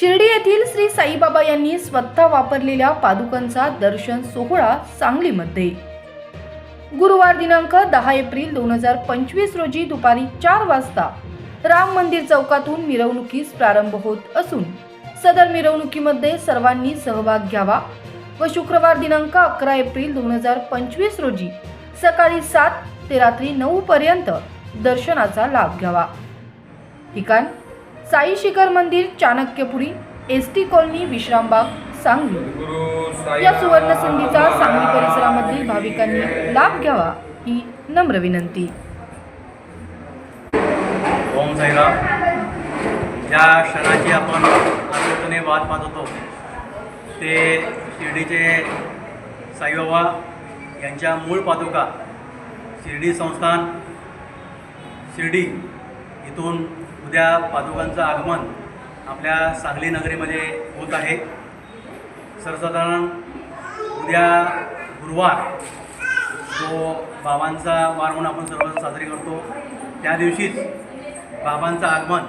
शिर्डी येथील श्री साईबाबा यांनी स्वतः वापरलेल्या पादुकांचा दर्शन सोहळा सांगलीमध्ये. गुरुवार दिनांक दहा एप्रिल दोन हजार पंचवीस रोजी दुपारी चार वाजता राम मंदिर चौकातून मिरवणुकीस प्रारंभ होत असून सदर मिरवणुकीमध्ये सर्वांनी सहभाग घ्यावा व शुक्रवार दिनांक अकरा एप्रिल दोन हजार पंचवीस रोजी सकाळी सात ते रात्री नऊ पर्यंत दर्शनाचा लाभ घ्यावा. ठिकाण साई शिखर मंदिर Chanakyapuri S T colony Vishrambag Sangli. या सुवर्ण संधीचा सांगली परिसरामधील भाविकांनी लाभ घ्यावा ही नम्र विनंती. ओम साईराम. ज्या क्षणाची आपण आतुरतेने वाट पाहत होतो. ते शिर्डीचे साईबाबा यांच्या मूळ पादुका शिर्डी संस्थान शिर्डी इथून उद्या पादुकांचं आगमन आपल्या सांगली नगरीमध्ये होत आहे. सर्वसाधारण उद्या गुरुवार जो बाबांचा वार म्हणून आपण सर्वजण साजरी करतो त्या दिवशीच बाबांचं आगमन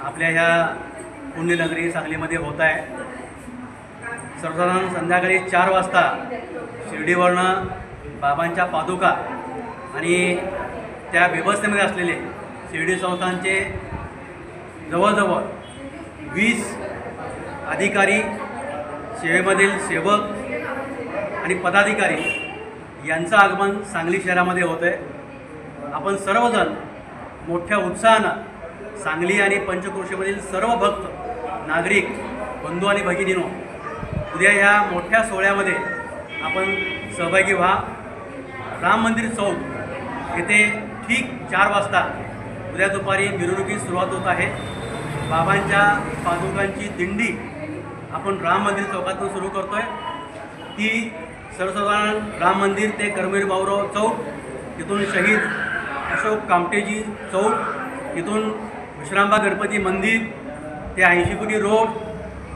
आपल्या ह्या पुण्यनगरी सांगलीमध्ये होत आहे. सर्वसाधारण संध्याकाळी चार वाजता शिर्डीवरनं बाबांच्या पादुका आणि त्या व्यवस्थेमध्ये असलेले शिर्डी संस्थांचे जवळजवळ वीस अधिकारी सेवेमधील सेवक आणि पदाधिकारी यांचं आगमन सांगली शहरामध्ये होतं आहे आपण सर्वजण मोठ्या उत्साहानं सांगली आणि पंचक्रोशीमधील सर्व भक्त नागरिक बंधू आणि भगिनीनो उद्या ह्या मोठ्या सोहळ्यामध्ये आपण सहभागी व्हा. राम मंदिर चौक येथे ठीक चार वाजता उद्या दुपारी मिरवणुकीस सुरुवात होत आहे. बाबांच्या पादुकांची दिंडी आपण राम मंदिर चौकातून सुरू करतो आहे ती सर्वसाधारण राम मंदिर ते कर्मवीर भाऊराव चौक तिथून शहीद अशोक कामटेजी चौक तिथून विश्रामबा गणपती मंदिर ते ऐंशी रोड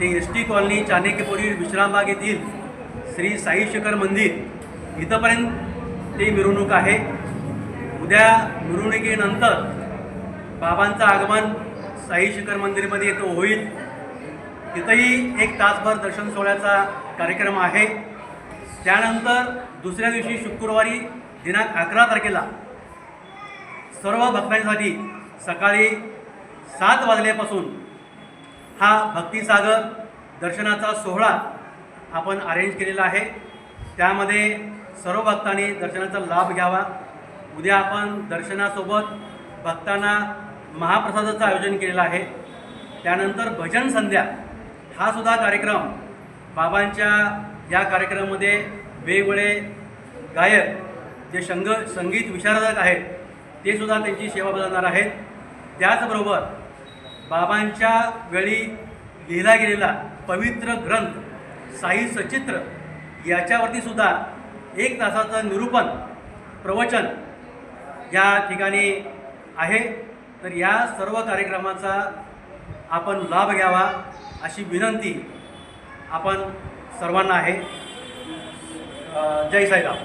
ते S T colony Chanakyapuri Vishrambag येथील श्री साई शिखर मंदिर. इथंपर्यंत ते मिरवणूक आहे. उद्या मिरवणुकीनंतर बाबांचं आगमन साई शिखर मंदिरमध्ये येतो होईल. तिथंही एक तासभर दर्शन सोहळ्याचा कार्यक्रम आहे. त्यानंतर दुसऱ्या दिवशी शुक्रवारी दिनांक अकरा तारखेला सर्व भक्तांसाठी सकाळी सात वाजल्यापासून हा भक्तिसागर दर्शनाचा सोहळा आपण अरेंज केलेला आहे. त्यामध्ये सर्व भक्तांनी दर्शनाचा लाभ घ्यावा. उद्या आपण दर्शनासोबत भक्तांना महाप्रसादाचं आयोजन केलेलं आहे. त्यानंतर भजन संध्या हा सुद्धा कार्यक्रम बाबांच्या या कार्यक्रमामध्ये वेगवेगळे गायक जे संग संगीत विशारदक आहेत ते सुद्धा त्यांची सेवा बजावणार आहेत. त्याचबरोबर बाबांच्या वेळी लिहिला गेलेला पवित्र ग्रंथ साई सचित्र याच्यावरती सुद्धा एक तासाचं निरूपण प्रवचन या ठिकाणी आहे. तर या सर्व कार्यक्रमाचा आपण लाभ घ्यावा अशी विनंती आपण सर्वांना आहे. जय साईराम.